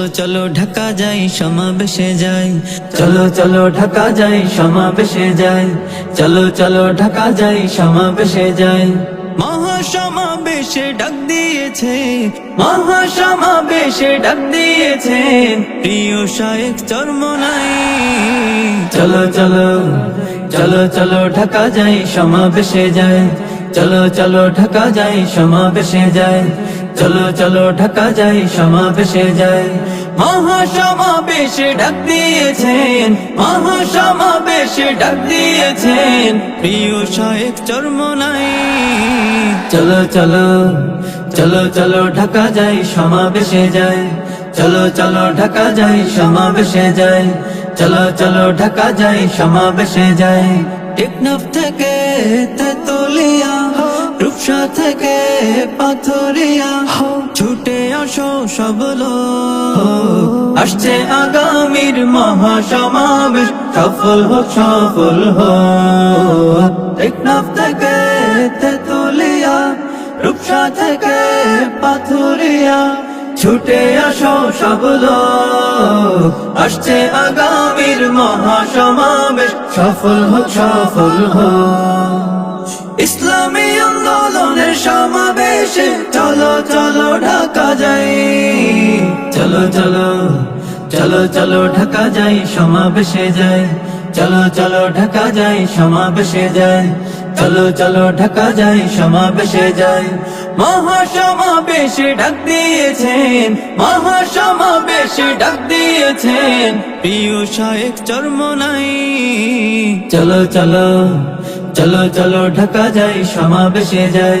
চলো চলো, ঢাকা যাই, সমাবেশে যাই। চলো চলো, ঢাকা যাই, সমাবেশে যাই। চলো চলো, ঢাকা যাই, সমাবেশে যাই। মহাসমাবেশে ডাক দিয়েছে, মহাসমাবেশে ডাক দিয়েছেন প্রিয় শায়েক চর্মনাই চলো চলো চলো চলো, ঢাকা যাই, সমাবেশে যাই। চলো চলো, ঢাকা যাই, সমাবেশে যাই। চলো চলো, ঢাকা যাই, সমাবেশে যাই। মহাসমাবেশে ডাক দিয়েছেন, মহাসমাবেশে ডাক দিয়েছেন। প্রিয় শায়েক চর্মনাই, চলো চলো চলো চলো, ঢাকা যাই, সমাবেশে যাই। চলো চলো, ঢাকা যাই, সমাবেশে যাই। চলো চলো, ঢাকা যাই, সমাবেশে যাই। টেকনাফ থেকে তেতুলিয়া রূপসা থেকে পাথরিয়া ছুটে আসো সব লোক। আসছে আগামীর মহাসমাবেশ, সফল হোক সফল হোক। টেকনাফ থেকে তেতুলিয়া, রূপসা থেকে পাথুরিয়া ছুটে আসো সব লোক। আসছে আগামীর মহাসমাবেশ, সফল হোক সফল হোক। ইসলামী সমাবেশে চলো চলো, ঢাকা যাই। চলো চলো চলো চলো, ঢাকা যাই, সমাবেশে যাই। চলো চলো, ঢাকা যাই, সমাবেশে যাই। চলো চলো, ঢাকা যাই, সমাবেশে যাই। মহাসমাবেশে ডাক দিয়েছেন, মহাসমাবেশে ডাক দিয়েছেন। প্রিয় শায়েক চর্মনাই। চলো চলো চলো চলো, ঢাকা যাই, সমাবেশে যাই।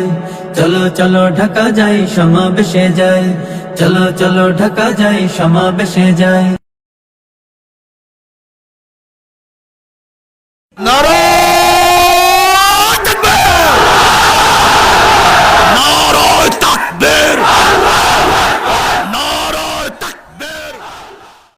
চলো চলো, ঢাকা যাই, সমাবেশে যাই। চলো চলো, ঢাকা যাই, সমাবেশে যাই। নারায়ণ!